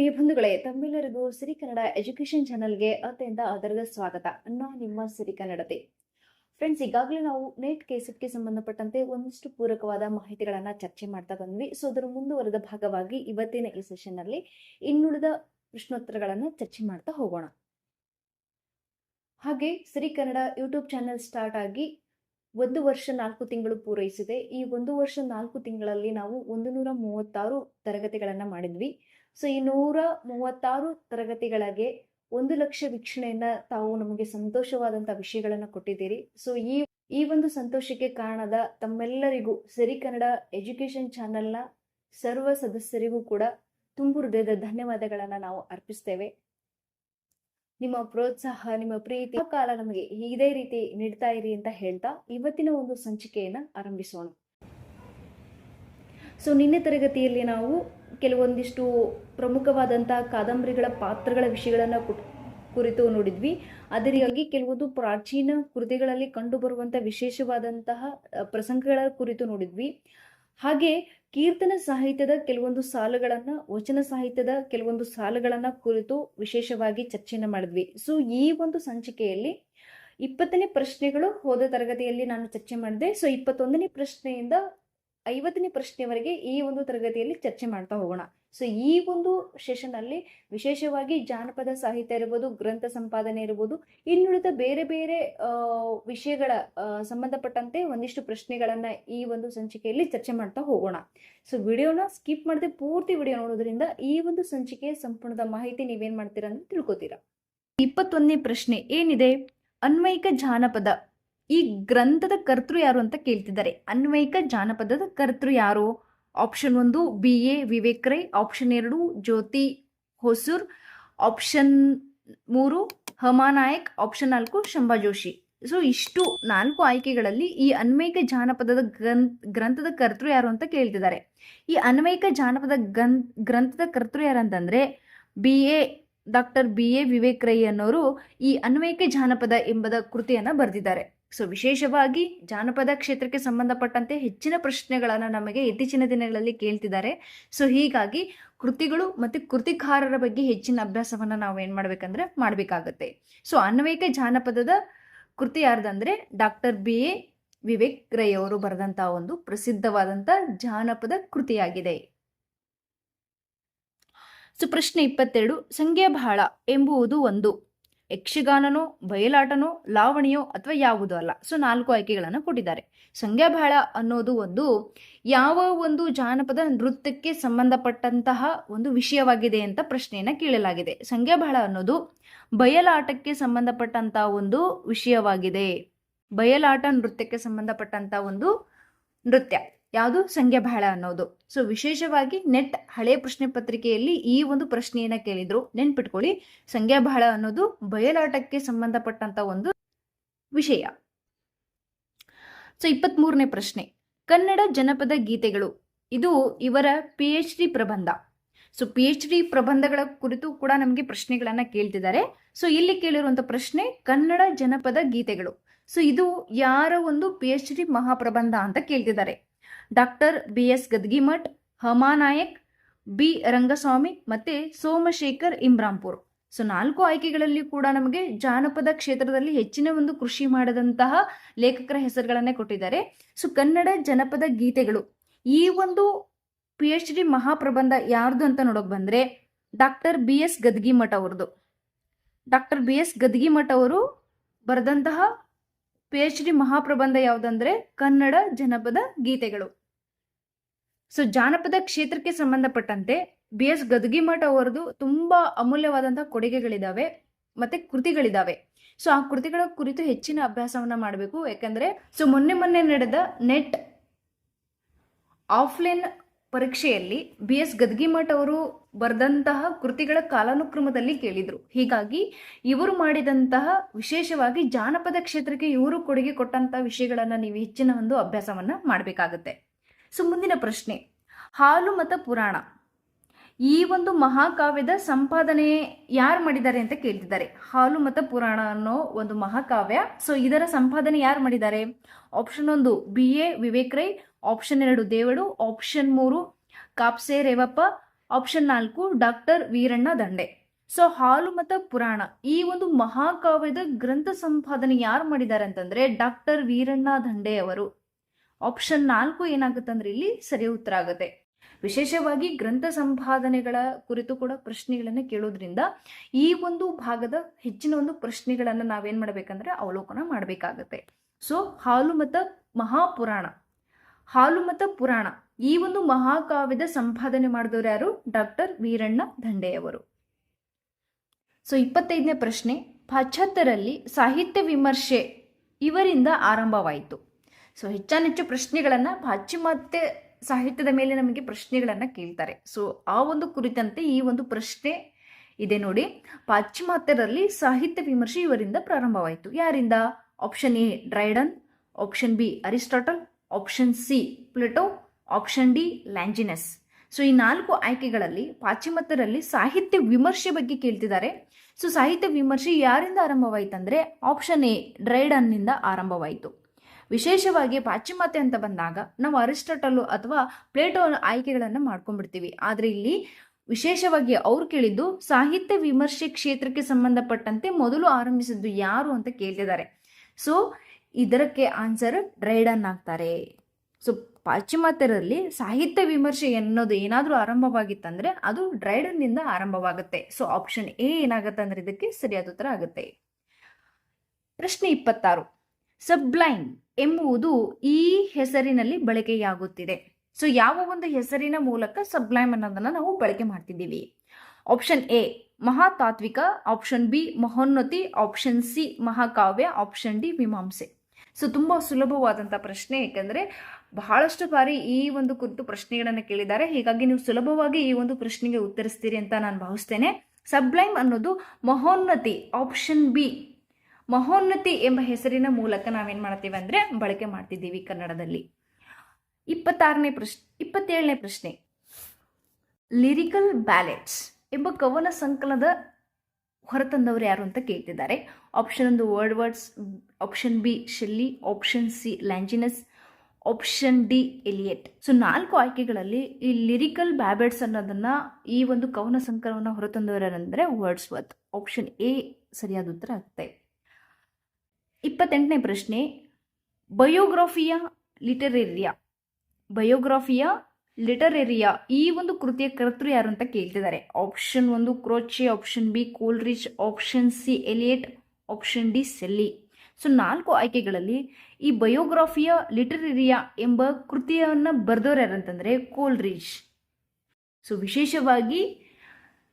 ಆತ್ಮೀಯ ಬಂಧುಗಳೇ ತಮ್ಮೆಲ್ಲರಿಗೂ ಸಿರಿ ಕನ್ನಡ ಎಜುಕೇಶನ್ ಚಾನಲ್ಗೆ ಅತ್ಯಂತ ಆಧಾರದ ಸ್ವಾಗತ. ನಾನು ನಿಮ್ಮ ಸಿರಿ ಕನ್ನಡತೆ. ಫ್ರೆಂಡ್ಸ್, ಈಗಾಗಲೇ ನಾವು ನೆಟ್ ಕೇಸಕ್ಕೆ ಸಂಬಂಧಪಟ್ಟಂತೆ ಒಂದಿಷ್ಟು ಪೂರಕವಾದ ಮಾಹಿತಿಗಳನ್ನು ಚರ್ಚೆ ಮಾಡ್ತಾ ಬಂದ್ವಿ. ಸೊ, ಅದರ ಮುಂದುವರೆದ ಭಾಗವಾಗಿ ಇವತ್ತಿನ ಈ ಸೆಷನ್ನಲ್ಲಿ ಇನ್ನುಳಿದ ಪ್ರಶ್ನೋತ್ತರಗಳನ್ನು ಚರ್ಚೆ ಮಾಡ್ತಾ ಹೋಗೋಣ. ಹಾಗೆ, Siri Kannada YouTube channel start ಆಗಿ ಒಂದು ವರ್ಷ ನಾಲ್ಕು ತಿಂಗಳು ಪೂರೈಸಿದೆ. ಈ ಒಂದು ವರ್ಷ ನಾಲ್ಕು ತಿಂಗಳಲ್ಲಿ ನಾವು ಒಂದು ನೂರ ಮೂವತ್ತಾರು ತರಗತಿಗಳನ್ನು ಮಾಡಿದ್ವಿ. ಸೊ ಈ ನೂರ ಮೂವತ್ತಾರು ತರಗತಿಗಳಿಗೆ ಒಂದು ಲಕ್ಷ ವೀಕ್ಷಣೆಯನ್ನ ತಾವು ನಮಗೆ ಸಂತೋಷವಾದಂತಹ ವಿಷಯಗಳನ್ನ ಕೊಟ್ಟಿದ್ದೀರಿ. ಸೊ ಈ ಈ ಒಂದು ಸಂತೋಷಕ್ಕೆ ಕಾರಣದ ತಮ್ಮೆಲ್ಲರಿಗೂ ಸರಿ ಕನ್ನಡ ಎಜುಕೇಶನ್ ಚಾನೆಲ್ನ ಸರ್ವ ಸದಸ್ಯರಿಗೂ ಕೂಡ ತುಂಬು ಹೃದಯದ ಧನ್ಯವಾದಗಳನ್ನ ನಾವು ಅರ್ಪಿಸ್ತೇವೆ. ನಿಮ್ಮ ಪ್ರೋತ್ಸಾಹ, ನಿಮ್ಮ ಪ್ರೀತಿ ಕಾಲ ನಮಗೆ ಇದೇ ರೀತಿ ನೀಡ್ತಾ ಇರಿ ಅಂತ ಹೇಳ್ತಾ ಇವತ್ತಿನ ಒಂದು ಸಂಚಿಕೆಯನ್ನ ಆರಂಭಿಸೋಣ. ಸೊ ನಿನ್ನೆ ತರಗತಿಯಲ್ಲಿ ನಾವು ಕೆಲವೊಂದಿಷ್ಟು ಪ್ರಮುಖವಾದಂಥ ಕಾದಂಬರಿಗಳ ಪಾತ್ರಗಳ ವಿಷಯಗಳನ್ನು ಕುರಿತು ನೋಡಿದ್ವಿ. ಅದರಿಗಾಗಿ ಕೆಲವೊಂದು ಪ್ರಾಚೀನ ಕೃತಿಗಳಲ್ಲಿ ಕಂಡುಬರುವಂಥ ವಿಶೇಷವಾದಂತಹ ಪ್ರಸಂಗಗಳ ಕುರಿತು ನೋಡಿದ್ವಿ. ಹಾಗೆ ಕೀರ್ತನ ಸಾಹಿತ್ಯದ ಕೆಲವೊಂದು ಸಾಲುಗಳನ್ನು, ವಚನ ಸಾಹಿತ್ಯದ ಕೆಲವೊಂದು ಸಾಲುಗಳನ್ನು ಕುರಿತು ವಿಶೇಷವಾಗಿ ಚರ್ಚೆಯನ್ನು ಮಾಡಿದ್ವಿ. ಸೊ ಈ ಒಂದು ಸಂಚಿಕೆಯಲ್ಲಿ ಇಪ್ಪತ್ತನೇ ಪ್ರಶ್ನೆಗಳು ಹೋದ ತರಗತಿಯಲ್ಲಿ ನಾನು ಚರ್ಚೆ ಮಾಡಿದೆ. ಸೊ ಇಪ್ಪತ್ತೊಂದನೇ ಪ್ರಶ್ನೆಯಿಂದ ಐವತ್ತನೇ ಪ್ರಶ್ನೆವರೆಗೆ ಈ ಒಂದು ತರಗತಿಯಲ್ಲಿ ಚರ್ಚೆ ಮಾಡ್ತಾ ಹೋಗೋಣ. ಸೊ ಈ ಒಂದು ಸೆಷನ್ ಅಲ್ಲಿ ವಿಶೇಷವಾಗಿ ಜಾನಪದ ಸಾಹಿತ್ಯ ಇರ್ಬೋದು, ಗ್ರಂಥ ಸಂಪಾದನೆ ಇರ್ಬೋದು, ಇನ್ನುಳಿದ ಬೇರೆ ಬೇರೆ ವಿಷಯಗಳ ಸಂಬಂಧಪಟ್ಟಂತೆ ಒಂದಿಷ್ಟು ಪ್ರಶ್ನೆಗಳನ್ನ ಈ ಒಂದು ಸಂಚಿಕೆಯಲ್ಲಿ ಚರ್ಚೆ ಮಾಡ್ತಾ ಹೋಗೋಣ. ಸೊ ವಿಡಿಯೋನ ಸ್ಕಿಪ್ ಮಾಡದೆ ಪೂರ್ತಿ ವಿಡಿಯೋ ನೋಡೋದ್ರಿಂದ ಈ ಒಂದು ಸಂಚಿಕೆಯ ಸಂಪೂರ್ಣದ ಮಾಹಿತಿ ನೀವೇನ್ ಮಾಡ್ತೀರಾ ಅಂತ ತಿಳ್ಕೊತೀರಾ. ಇಪ್ಪತ್ತೊಂದನೇ ಪ್ರಶ್ನೆ ಏನಿದೆ? ಅನ್ವಯಿಕ ಜಾನಪದ ಈ ಗ್ರಂಥದ ಕರ್ತೃ ಯಾರು ಅಂತ ಕೇಳ್ತಿದ್ದಾರೆ. ಅನ್ವಯಿಕ ಜಾನಪದದ ಕರ್ತೃ ಯಾರು? ಆಪ್ಷನ್ ಒಂದು, B, A Vivek Rai option ಎರಡು, ಜ್ಯೋತಿ ಹೊಸೂರ್. ಆಪ್ಷನ್ ಮೂರು ಹಮಾನಾಯಕ್ ಆಪ್ಷನ್ ನಾಲ್ಕು, ಶಂಭಾ ಜೋಶಿ. ಸೊ ಇಷ್ಟು ನಾಲ್ಕು ಆಯ್ಕೆಗಳಲ್ಲಿ ಈ ಅನ್ವಯಿಕ ಜಾನಪದದ ಗ್ರಂಥ, ಗ್ರಂಥದ ಕರ್ತೃ ಯಾರು ಅಂತ ಕೇಳ್ತಿದ್ದಾರೆ. ಈ ಅನ್ವಯಿಕ ಜಾನಪದ ಗ್ರಂಥದ ಕರ್ತೃ ಯಾರಂತಂದ್ರೆ B, A doctor B, A Vivek Rai ಅನ್ನೋರು ಈ ಅನ್ವಯಿಕ ಜಾನಪದ ಎಂಬ ಕೃತಿಯನ್ನ ಬರೆದಿದ್ದಾರೆ. ಸೊ ವಿಶೇಷವಾಗಿ ಜಾನಪದ ಕ್ಷೇತ್ರಕ್ಕೆ ಸಂಬಂಧಪಟ್ಟಂತೆ ಹೆಚ್ಚಿನ ಪ್ರಶ್ನೆಗಳನ್ನು ನಮಗೆ ಇತ್ತೀಚಿನ ದಿನಗಳಲ್ಲಿ ಕೇಳ್ತಿದ್ದಾರೆ. ಸೊ ಹೀಗಾಗಿ ಕೃತಿಗಳು ಮತ್ತು ಕೃತಿಕಾರರ ಬಗ್ಗೆ ಹೆಚ್ಚಿನ ಅಭ್ಯಾಸವನ್ನು ನಾವು ಏನು ಮಾಡ್ಬೇಕಂದ್ರೆ ಮಾಡಬೇಕಾಗತ್ತೆ. ಸೊ ಅನ್ವಯಿಕ ಜಾನಪದದ ಕೃತಿ ಯಾರ್ದಂದ್ರೆ doctor B A Vivek Rai ಅವರು ಬರೆದಂತಹ ಒಂದು ಪ್ರಸಿದ್ಧವಾದಂತ ಜಾನಪದ ಕೃತಿಯಾಗಿದೆ. ಸೊ ಪ್ರಶ್ನೆ ಇಪ್ಪತ್ತೆರಡು, ಸಂಖ್ಯೆ ಬಹಳ ಎಂಬುವುದು ಒಂದು. ಯಕ್ಷಗಾನನೋ, ಬಯಲಾಟನೋ, ಲಾವಣಿಯೋ ಅಥವಾ ಯಾವುದೂ ಅಲ್ಲ. ಸೊ ನಾಲ್ಕು ಆಯ್ಕೆಗಳನ್ನು ಕೊಟ್ಟಿದ್ದಾರೆ. ಸಂಗ್ಯಾಬಾಳ ಅನ್ನೋದು ಒಂದು ಯಾವ ಒಂದು ಜಾನಪದ ನೃತ್ಯಕ್ಕೆ ಸಂಬಂಧಪಟ್ಟಂತಹ ಒಂದು ವಿಷಯವಾಗಿದೆ ಅಂತ ಪ್ರಶ್ನೆಯನ್ನ ಕೇಳಲಾಗಿದೆ. ಸಂಗ್ಯಾಬಾಳ ಅನ್ನೋದು ಬಯಲಾಟಕ್ಕೆ ಸಂಬಂಧಪಟ್ಟಂತಹ ಒಂದು ವಿಷಯವಾಗಿದೆ. ಬಯಲಾಟ ನೃತ್ಯಕ್ಕೆ ಸಂಬಂಧಪಟ್ಟಂತಹ ಒಂದು ನೃತ್ಯ. ಯಾವುದು? ಸಂಖ್ಯಾಬಾಳ ಅನ್ನೋದು. ಸೊ ವಿಶೇಷವಾಗಿ ನೆಟ್ ಹಳೆ ಪ್ರಶ್ನೆ ಪತ್ರಿಕೆಯಲ್ಲಿ ಈ ಒಂದು ಪ್ರಶ್ನೆಯನ್ನ ಕೇಳಿದ್ರು. ನೆನ್ಪಿಟ್ಕೊಳ್ಳಿ. ಸಂಖ್ಯಾಬಾಳ ಅನ್ನೋದು ಬಯಲಾಟಕ್ಕೆ ಸಂಬಂಧಪಟ್ಟಂತ ಒಂದು ವಿಷಯ. ಸೊ ಇಪ್ಪತ್ಮೂರನೇ ಪ್ರಶ್ನೆ. ಕನ್ನಡ ಜನಪದ ಗೀತೆಗಳು. ಇದು ಇವರ ಪಿ ಎಚ್ ಡಿ ಪ್ರಬಂಧ. ಸೊ ಪಿ ಎಚ್ ಡಿ ಪ್ರಬಂಧಗಳ ಕುರಿತು ಕೂಡ ನಮಗೆ ಪ್ರಶ್ನೆಗಳನ್ನ ಕೇಳ್ತಿದ್ದಾರೆ. ಸೊ ಇಲ್ಲಿ ಕೇಳಿರುವಂತ ಪ್ರಶ್ನೆ, ಕನ್ನಡ ಜನಪದ ಗೀತೆಗಳು. ಸೊ ಇದು ಯಾರ ಒಂದು ಪಿ ಎಚ್ ಡಿ ಮಹಾಪ್ರಬಂಧ ಅಂತ ಕೇಳ್ತಿದ್ದಾರೆ. Doctor B S Gadgimath Ha Ma Nayak B Rangaswamy ಮತ್ತೆ ಸೋಮಶೇಖರ್ ಇಮ್ರಾಂಪುರ್. ಸೊ ನಾಲ್ಕು ಆಯ್ಕೆಗಳಲ್ಲಿ ಕೂಡ ನಮಗೆ ಜಾನಪದ ಕ್ಷೇತ್ರದಲ್ಲಿ ಹೆಚ್ಚಿನ ಒಂದು ಕೃಷಿ ಮಾಡದಂತಹ ಲೇಖಕರ ಹೆಸರುಗಳನ್ನೇ ಕೊಟ್ಟಿದ್ದಾರೆ. ಸೊ ಕನ್ನಡ ಜನಪದ ಗೀತೆಗಳು. ಈ ಒಂದು ಪಿ ಎಚ್ ಡಿ ಮಹಾಪ್ರಬಂಧ ಯಾರ್ದು ಅಂತ ನೋಡೋಕೆ ಬಂದ್ರೆ ಡಾಕ್ಟರ್ ಬಿ ಎಸ್ ಗದ್ಗಿಮಠ್ ಅವ್ರದ್ದು. ಡಾಕ್ಟರ್ ಬಿ ಎಸ್ ಗದ್ಗಿಮಠ್ ಅವರು ಬರೆದಂತಹ ಪಿ ಎಚ್ ಡಿ ಮಹಾಪ್ರಬಂಧ ಯಾವುದಂದ್ರೆ ಕನ್ನಡ ಜನಪದ ಗೀತೆಗಳು. ಸೊ ಜಾನಪದ ಕ್ಷೇತ್ರಕ್ಕೆ ಸಂಬಂಧಪಟ್ಟಂತೆ ಬಿ ಎಸ್ ಗದಗಿಮಠ ಅವರದು ತುಂಬಾ ಅಮೂಲ್ಯವಾದಂತಹ ಕೊಡುಗೆಗಳಿದಾವೆ, ಮತ್ತೆ ಕೃತಿಗಳಿದಾವೆ. ಸೊ ಆ ಕೃತಿಗಳ ಕುರಿತು ಹೆಚ್ಚಿನ ಅಭ್ಯಾಸವನ್ನ ಮಾಡಬೇಕು. ಯಾಕಂದ್ರೆ ಸೊ ಮೊನ್ನೆ ಮೊನ್ನೆ ನಡೆದ ನೆಟ್ ಆಫ್ಲೈನ್ ಪರೀಕ್ಷೆಯಲ್ಲಿ ಬಿ ಎಸ್ ಗದ್ಗಿಮಠ್ ಅವರು ಬರೆದಂತಹ ಕೃತಿಗಳ ಕಾಲಾನುಕ್ರಮದಲ್ಲಿ ಕೇಳಿದ್ರು. ಹೀಗಾಗಿ, ಇವರು ಮಾಡಿದಂತಹ ವಿಶೇಷವಾಗಿ ಜಾನಪದ ಕ್ಷೇತ್ರಕ್ಕೆ ಇವರು ಕೊಡುಗೆ ಕೊಟ್ಟಂತಹ ವಿಷಯಗಳನ್ನ ನೀವು ಹೆಚ್ಚಿನ ಒಂದು ಅಭ್ಯಾಸವನ್ನ ಮಾಡಬೇಕಾಗುತ್ತೆ. ಸೊ ಮುಂದಿನ ಪ್ರಶ್ನೆ. ಹಾಲು ಮತ ಪುರಾಣ. ಈ ಒಂದು ಮಹಾಕಾವ್ಯದ ಸಂಪಾದನೆ ಯಾರು ಮಾಡಿದ್ದಾರೆ ಅಂತ ಕೇಳ್ತಿದ್ದಾರೆ. ಹಾಲು ಮತ ಪುರಾಣ ಅನ್ನೋ ಒಂದು ಮಹಾಕಾವ್ಯ. ಸೊ ಇದರ ಸಂಪಾದನೆ ಯಾರು ಮಾಡಿದ್ದಾರೆ? ಆಪ್ಷನ್ ಒಂದು, B A Vivek Rai. Option ಎರಡು, ದೇವಡು. ಆಪ್ಷನ್ ಮೂರು, ಕಾಪ್ಸೆ ರೇವಪ್ಪ. ಆಪ್ಷನ್ ನಾಲ್ಕು, ಡಾಕ್ಟರ್ ವೀರಣ್ಣ ದಂಡೆ. ಸೊ ಹಾಲು ಮತ ಪುರಾಣ, ಈ ಒಂದು ಮಹಾಕಾವ್ಯದ ಗ್ರಂಥ ಸಂಪಾದನೆ ಯಾರು ಮಾಡಿದ್ದಾರೆ ಅಂತಂದ್ರೆ, ಡಾಕ್ಟರ್ ವೀರಣ್ಣ ದಂಡೆ ಅವರು. ಆಪ್ಷನ್ ನಾಲ್ಕು ಏನಾಗುತ್ತಂದ್ರೆ ಇಲ್ಲಿ ಸರಿ ಉತ್ತರ ಆಗುತ್ತೆ. ವಿಶೇಷವಾಗಿ ಗ್ರಂಥ ಸಂಪಾದನೆಗಳ ಕುರಿತು ಕೂಡ ಪ್ರಶ್ನೆಗಳನ್ನು ಕೇಳೋದ್ರಿಂದ ಈ ಒಂದು ಭಾಗದ ಹೆಚ್ಚಿನ ಒಂದು ಪ್ರಶ್ನೆಗಳನ್ನು ನಾವೇನ್ ಮಾಡ್ಬೇಕಂದ್ರೆ ಅವಲೋಕನ ಮಾಡಬೇಕಾಗತ್ತೆ. ಸೊ ಹಾಲು ಮತ ಮಹಾಪುರಾಣ. ಹಾಲು ಮತ ಪುರಾಣ. ಈ ಒಂದು ಮಹಾಕಾವ್ಯದ ಸಂಪಾದನೆ ಮಾಡಿದವರು ಯಾರು? ಡಾಕ್ಟರ್ ವೀರಣ್ಣ ದಂಡೆಯವರು. ಸೊ ಇಪ್ಪತ್ತೈದನೇ ಪ್ರಶ್ನೆ. ಪಾಶ್ಚಾತ್ಯರಲ್ಲಿ ಸಾಹಿತ್ಯ ವಿಮರ್ಶೆ ಇವರಿಂದ ಆರಂಭವಾಯಿತು. ಸೊ ಹೆಚ್ಚಾನೆಚ್ಚು ಪ್ರಶ್ನೆಗಳನ್ನು ಪಾಶ್ಚಿಮಾತ್ಯ ಸಾಹಿತ್ಯದ ಮೇಲೆ ನಮಗೆ ಪ್ರಶ್ನೆಗಳನ್ನು ಕೇಳ್ತಾರೆ. ಸೊ ಆ ಒಂದು ಕುರಿತಂತೆ ಈ ಒಂದು ಪ್ರಶ್ನೆ ಇದೆ ನೋಡಿ. ಪಾಶ್ಚಿಮಾತ್ಯರಲ್ಲಿ ಸಾಹಿತ್ಯ ವಿಮರ್ಶೆ ಇವರಿಂದ ಪ್ರಾರಂಭವಾಯಿತು. ಯಾರಿಂದ? Option A Dryden option B Aristotle option C Plato option D Longinus so ಈ ನಾಲ್ಕು ಆಯ್ಕೆಗಳಲ್ಲಿ ಪಾಶ್ಚಿಮಾತ್ಯರಲ್ಲಿ ಸಾಹಿತ್ಯ ವಿಮರ್ಶೆ ಬಗ್ಗೆ ಕೇಳ್ತಿದ್ದಾರೆ. ಸೊ ಸಾಹಿತ್ಯ ವಿಮರ್ಶೆ ಯಾರಿಂದ ಆರಂಭವಾಯಿತು ಅಂದ್ರೆ ಆಪ್ಷನ್ ಎ ಡ್ರೈಡನ್ನಿಂದ ಆರಂಭವಾಯಿತು. ವಿಶೇಷವಾಗಿ ಪಾಶ್ಚಿಮಾತ್ಯ ಅಂತ ಬಂದಾಗ ನಾವು ಅರಿಸ್ಟಟಲು ಅಥವಾ ಪ್ಲೇಟೋ ಆಯ್ಕೆಗಳನ್ನು ಮಾಡ್ಕೊಂಡ್ಬಿಡ್ತೀವಿ. ಆದರೆ ಇಲ್ಲಿ ವಿಶೇಷವಾಗಿ ಅವ್ರು ಕೇಳಿದ್ದು ಸಾಹಿತ್ಯ ವಿಮರ್ಶೆ ಕ್ಷೇತ್ರಕ್ಕೆ ಸಂಬಂಧಪಟ್ಟಂತೆ ಮೊದಲು ಆರಂಭಿಸಿದ್ದು ಯಾರು ಅಂತ ಕೇಳ್ತಿದ್ದಾರೆ. ಸೊ ಇದಕ್ಕೆ ಆನ್ಸರ್ ಡ್ರೈಡನ್ ಆಗ್ತಾರೆ. ಸೊ ಪಾಶ್ಚಿಮಾತ್ಯರಲ್ಲಿ ಸಾಹಿತ್ಯ ವಿಮರ್ಶೆ ಎನ್ನೋದು ಏನಾದರೂ ಆರಂಭವಾಗಿತ್ತಂದ್ರೆ ಅದು ಡ್ರೈಡನ್ನಿಂದ ಆರಂಭವಾಗುತ್ತೆ. ಸೊ ಆಪ್ಷನ್ ಎ ಏನಾಗುತ್ತೆ ಅಂದ್ರೆ ಇದಕ್ಕೆ ಸರಿಯಾದ ಉತ್ತರ ಆಗುತ್ತೆ. ಪ್ರಶ್ನೆ ಇಪ್ಪತ್ತಾರು. ಸಬ್ಲೈನ್ ಎಂಬುವುದು ಈ ಹೆಸರಿನಲ್ಲಿ ಬಳಕೆಯಾಗುತ್ತಿದೆ. ಸೊ ಯಾವ ಒಂದು ಹೆಸರಿನ ಮೂಲಕ ಸಬ್ಲೈಮ್ ಅನ್ನೋದನ್ನ ನಾವು ಬಳಕೆ ಮಾಡ್ತಿದ್ದೀವಿ. ಆಪ್ಷನ್ ಎ ಮಹಾತಾತ್ವಿಕ. ಆಪ್ಷನ್ ಬಿ ಮಹೋನ್ನತಿ. ಆಪ್ಷನ್ ಸಿ ಮಹಾಕಾವ್ಯ. ಆಪ್ಷನ್ ಡಿ ಮೀಮಾಂಸೆ. ಸೊ ತುಂಬ ಸುಲಭವಾದಂಥ ಪ್ರಶ್ನೆ, ಏಕೆಂದರೆ ಬಹಳಷ್ಟು ಬಾರಿ ಈ ಒಂದು ಕುರಿತು ಪ್ರಶ್ನೆಗಳನ್ನು ಕೇಳಿದ್ದಾರೆ. ಹೀಗಾಗಿ ನೀವು ಸುಲಭವಾಗಿ ಈ ಒಂದು ಪ್ರಶ್ನೆಗೆ ಉತ್ತರಿಸ್ತೀರಿ ಅಂತ ನಾನು ಭಾವಿಸ್ತೇನೆ. ಸಬ್ಲೈಮ್ ಅನ್ನೋದು ಮಹೋನ್ನತಿ. ಆಪ್ಷನ್ ಬಿ ಮಹೋನ್ನತಿ ಎಂಬ ಹೆಸರಿನ ಮೂಲಕ ನಾವೇನು ಮಾಡ್ತೀವಿ ಅಂದರೆ ಬಳಕೆ ಮಾಡ್ತಿದ್ದೀವಿ ಕನ್ನಡದಲ್ಲಿ. ಇಪ್ಪತ್ತಾರನೇ ಪ್ರಶ್ನೆ ಇಪ್ಪತ್ತೇಳನೇ ಪ್ರಶ್ನೆ. ಲಿರಿಕಲ್ ಬ್ಯಾಲೆಟ್ಸ್ ಎಂಬ ಕವನ ಸಂಕಲನದ ಹೊರತಂದವರು ಯಾರು ಅಂತ ಕೇಳ್ತಿದ್ದಾರೆ. ಆಪ್ಷನ್ ಒಂದು word words, option B Shelley, option C Longinus, option D Eliot. So ನಾಲ್ಕು ಆಯ್ಕೆಗಳಲ್ಲಿ ಈ ಲಿರಿಕಲ್ ಬ್ಯಾಬೆಟ್ಸ್ ಅನ್ನೋದನ್ನ ಈ ಒಂದು ಕವನ ಸಂಕಲನ ಹೊರತಂದವರಂದ್ರೆ ವರ್ಡ್ಸ್ ವರ್ತ್. ಆಪ್ಷನ್ ಎ ಸರಿಯಾದ ಉತ್ತರ ಆಗುತ್ತೆ ಇಪ್ಪತ್ತೆಂಟನೇ ಪ್ರಶ್ನೆ, ಬಯೋಗ್ರಫಿಯ ಲಿಟರೇರಿಯಾ. ಬಯೋಗ್ರಫಿಯ ಲಿಟರೇರಿಯಾ ಈ ಒಂದು ಕೃತಿಯ ಕರ್ತೃ ಯಾರು ಅಂತ ಕೇಳ್ತಿದ್ದಾರೆ. ಆಪ್ಷನ್ ಒಂದು Croce, option B Coleridge, option C Eliot, option D Shelley. So, ನಾಲ್ಕು ಆಯ್ಕೆಗಳಲ್ಲಿ ಈ ಬಯೋಗ್ರಫಿಯ ಲಿಟರೇರಿಯಾ ಎಂಬ ಕೃತಿಯನ್ನು ಬರೆದವ್ರು ಯಾರಂತಂದರೆ ಕೋಲ್ರಿಚ್. ಸೊ, ವಿಶೇಷವಾಗಿ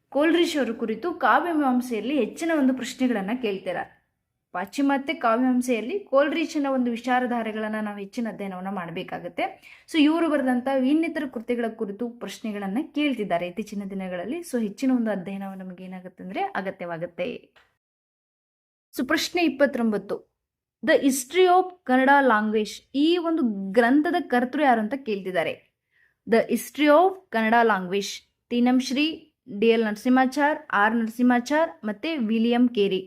ಕೋಲ್ರಿಚ್ ಅವರ ಕುರಿತು ಕಾವ್ಯಮೀಮಾಂಸೆಯಲ್ಲಿ ಹೆಚ್ಚಿನ ಒಂದು ಪ್ರಶ್ನೆಗಳನ್ನು ಕೇಳ್ತಾರೆ ಪಾಶ್ಚಿಮಾತ್ಯ ಕಾವ್ಯಂಸೆಯಲ್ಲಿ ಕೋಲ್ರೀಚನ ಒಂದು ವಿಚಾರಧಾರೆಗಳನ್ನು ನಾವು ಹೆಚ್ಚಿನ ಅಧ್ಯಯನವನ್ನು ಮಾಡಬೇಕಾಗುತ್ತೆ. ಸೊ ಇವರು ಬರೆದಂಥ ಇನ್ನಿತರ ಕೃತಿಗಳ ಕುರಿತು ಪ್ರಶ್ನೆಗಳನ್ನು ಕೇಳ್ತಿದ್ದಾರೆ ಇತ್ತೀಚಿನ ದಿನಗಳಲ್ಲಿ. ಸೊ ಹೆಚ್ಚಿನ ಒಂದು ಅಧ್ಯಯನವು ನಮಗೆ ಏನಾಗುತ್ತೆ ಅಂದರೆ ಅಗತ್ಯವಾಗುತ್ತೆ. ಸೊ ಪ್ರಶ್ನೆ ಇಪ್ಪತ್ತೊಂಬತ್ತು. The history of Kannada language ಈ ಒಂದು ಗ್ರಂಥದ ಕರ್ತೃ ಯಾರು ಅಂತ ಕೇಳ್ತಿದ್ದಾರೆ. The history of Kannada language Tinam Shri D L Narasimhachar, R Narasimhachar ಮತ್ತು ವಿಲಿಯಂ ಕೇರಿ.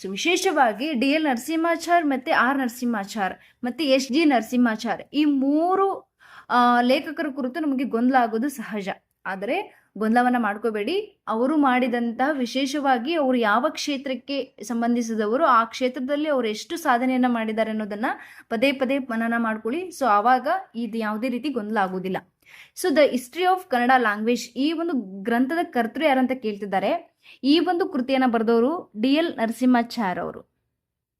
ಸೊ ವಿಶೇಷವಾಗಿ ಡಿ ಎಲ್ ನರಸಿಂಹಾಚಾರ್ ಮತ್ತು ಆರ್ ನರಸಿಂಹಾಚಾರ್ ಮತ್ತು ಎಸ್ ಜಿ ನರಸಿಂಹಾಚಾರ್ ಈ ಮೂರು ಲೇಖಕರ ಕುರಿತು ನಮಗೆ ಗೊಂದಲ ಆಗೋದು ಸಹಜ. ಆದರೆ ಗೊಂದಲವನ್ನು ಮಾಡ್ಕೋಬೇಡಿ. ಅವರು ಮಾಡಿದಂತಹ ವಿಶೇಷವಾಗಿ ಅವರು ಯಾವ ಕ್ಷೇತ್ರಕ್ಕೆ ಸಂಬಂಧಿಸಿದವರು, ಆ ಕ್ಷೇತ್ರದಲ್ಲಿ ಅವರು ಎಷ್ಟು ಸಾಧನೆಯನ್ನು ಮಾಡಿದ್ದಾರೆ ಅನ್ನೋದನ್ನು ಪದೇ ಪದೇ ಮನನ ಮಾಡ್ಕೊಳ್ಳಿ. ಸೊ ಆವಾಗ ಇದು ಯಾವುದೇ ರೀತಿ ಗೊಂದಲ ಆಗೋದಿಲ್ಲ. So the history of Kannada language ಈ ಒಂದು ಗ್ರಂಥದ ಕರ್ತೃ ಯಾರಂತ ಕೇಳ್ತಿದ್ದಾರೆ? ಈ ಒಂದು ಕೃತಿಯನ್ನು ಬರೆದವರು ಡಿ ಎಲ್ ನರಸಿಂಹಾಚಾರ್ ಅವರು.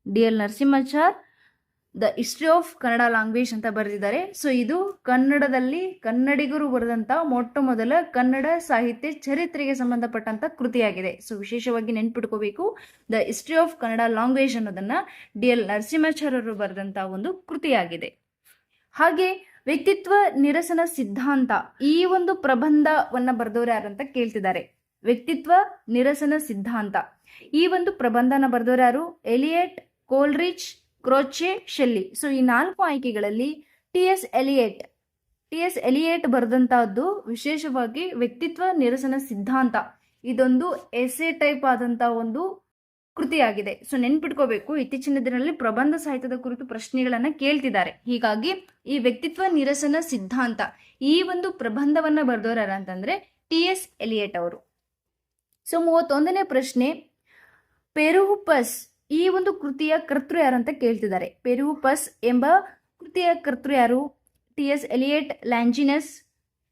D L Narasimhachar the history of Kannada language ಅಂತ ಬರೆದಿದ್ದಾರೆ. ಸೊ ಇದು ಕನ್ನಡದಲ್ಲಿ ಕನ್ನಡಿಗರು ಬರೆದಂಥ ಮೊಟ್ಟ ಮೊದಲ ಕನ್ನಡ ಸಾಹಿತ್ಯ ಚರಿತ್ರೆಗೆ ಸಂಬಂಧಪಟ್ಟಂಥ ಕೃತಿಯಾಗಿದೆ. ಸೊ ವಿಶೇಷವಾಗಿ ನೆನ್ಪಿಟ್ಕೋಬೇಕು. The history of Kannada language ಅನ್ನೋದನ್ನು ಡಿ ಎಲ್ ನರಸಿಂಹಾಚಾರ್ಯರು ಬರೆದಂಥ ಒಂದು ಕೃತಿಯಾಗಿದೆ. ಹಾಗೆ ವ್ಯಕ್ತಿತ್ವ ನಿರಸನ ಸಿದ್ಧಾಂತ ಈ ಒಂದು ಪ್ರಬಂಧವನ್ನ ಬರೆದವರು ಯಾರಂತ ಕೇಳ್ತಿದ್ದಾರೆ. ವ್ಯಕ್ತಿತ್ವ ನಿರಸನ ಸಿದ್ಧಾಂತ. ಈ ಒಂದು ಪ್ರಬಂಧನ ಬರೆದವರು ಯಾರು? ಎಲಿಯಟ್, ಕೋಲ್ರಿಚ್ ಕ್ರೋಚೆ ಶೆಲ್ಲಿ. ಸೊ ಈ ನಾಲ್ಕು ಆಯ್ಕೆಗಳಲ್ಲಿ T S Eliot. T S Eliot ಬರೆದಂತಹದ್ದು ವಿಶೇಷವಾಗಿ ವ್ಯಕ್ತಿತ್ವ ನಿರಸನ ಸಿದ್ಧಾಂತ. ಇದೊಂದು ಎಸೆ ಟೈಪ್ ಆದಂತಹ ಒಂದು ಕೃತಿಯಾಗಿದೆ. ಸೊ, ನೆನ್ಪಿಟ್ಕೋಬೇಕು, ಇತ್ತೀಚಿನ ದಿನಗಳಲ್ಲಿ ಪ್ರಬಂಧ ಸಾಹಿತ್ಯದ ಕುರಿತು ಪ್ರಶ್ನೆಗಳನ್ನ ಕೇಳ್ತಿದ್ದಾರೆ. ಹೀಗಾಗಿ, ಈ ವ್ಯಕ್ತಿತ್ವ ನಿರಸನ ಸಿದ್ಧಾಂತ, ಈ ಒಂದು ಪ್ರಬಂಧವನ್ನ ಬರೆದವರು ಅಂತಂದ್ರೆ ಟಿ ಎಸ್ ಎಲಿಯಟ್ ಅವರು. ಸೊ, ಮೂವತ್ತೊಂದನೇ ಪ್ರಶ್ನೆ, ಪೆರುಹುಪಸ್ ಈ ಒಂದು ಕೃತಿಯ ಕರ್ತೃ ಯಾರು ಅಂತ ಕೇಳ್ತಿದ್ದಾರೆ. ಪೆರುಹುಪಸ್ ಎಂಬ ಕೃತಿಯ ಕರ್ತೃ ಯಾರು? T S Eliot, Longinus,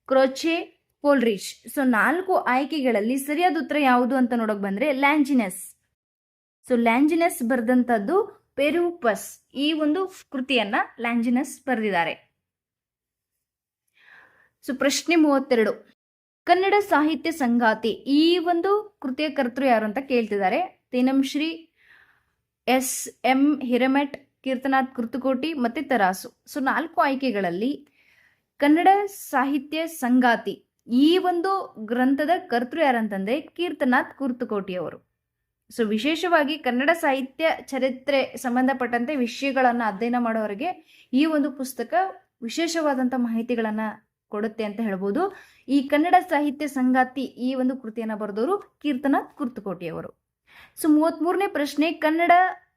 Croce Coleridge so, ನಾಲ್ಕು ಆಯ್ಕೆಗಳಲ್ಲಿ ಸರಿಯಾದ ಉತ್ತರ ಯಾವುದು ಅಂತ ನೋಡಕ್ ಬಂದ್ರೆ ಲ್ಯಾಂಜಿನಸ್. ಸೊ ಲ್ಯಾಂಜಿನಸ್ ಬರೆದಂಥದ್ದು ಪೆರೂಪಸ್ ಈ ಒಂದು ಕೃತಿಯನ್ನ ಲ್ಯಾಂಜಿನಸ್ ಬರೆದಿದ್ದಾರೆ. ಸೊ ಪ್ರಶ್ನೆ ಮೂವತ್ತೆರಡು. ಕನ್ನಡ ಸಾಹಿತ್ಯ ಸಂಗಾತಿ. ಈ ಒಂದು ಕೃತಿಯ ಕರ್ತೃ ಯಾರು ಅಂತ ಕೇಳ್ತಿದ್ದಾರೆ. ತೇನಂಶ್ರೀ ಎಸ್ ಎಂ ಹಿರಮೆಟ್ ಕೀರ್ತನಾಥ್ ಕೃತುಕೋಟಿ ಮತ್ತೆ ತರಾಸು. ಸೊ ನಾಲ್ಕು ಆಯ್ಕೆಗಳಲ್ಲಿ ಕನ್ನಡ ಸಾಹಿತ್ಯ ಸಂಗಾತಿ. ಈ ಒಂದು ಗ್ರಂಥದ ಕರ್ತೃ ಯಾರಂತಂದ್ರೆ ಕೀರ್ತನಾಥ್ ಕುರ್ತುಕೋಟಿ ಅವರು. ಸೊ ವಿಶೇಷವಾಗಿ ಕನ್ನಡ ಸಾಹಿತ್ಯ ಚರಿತ್ರೆ ಸಂಬಂಧಪಟ್ಟಂತೆ ವಿಷಯಗಳನ್ನು ಅಧ್ಯಯನ ಮಾಡೋರಿಗೆ ಈ ಒಂದು ಪುಸ್ತಕ ವಿಶೇಷವಾದಂಥ ಮಾಹಿತಿಗಳನ್ನು ಕೊಡುತ್ತೆ ಅಂತ ಹೇಳ್ಬೋದು. ಈ ಕನ್ನಡ ಸಾಹಿತ್ಯ ಸಂಗಾತಿ ಈ ಒಂದು ಕೃತಿಯನ್ನು ಬರೆದವರು ಕೀರ್ತನಾಥ್ ಕುರ್ತುಕೋಟಿಯವರು. ಸೊ ಮೂವತ್ತ್ಮೂರನೇ ಪ್ರಶ್ನೆ, ಕನ್ನಡ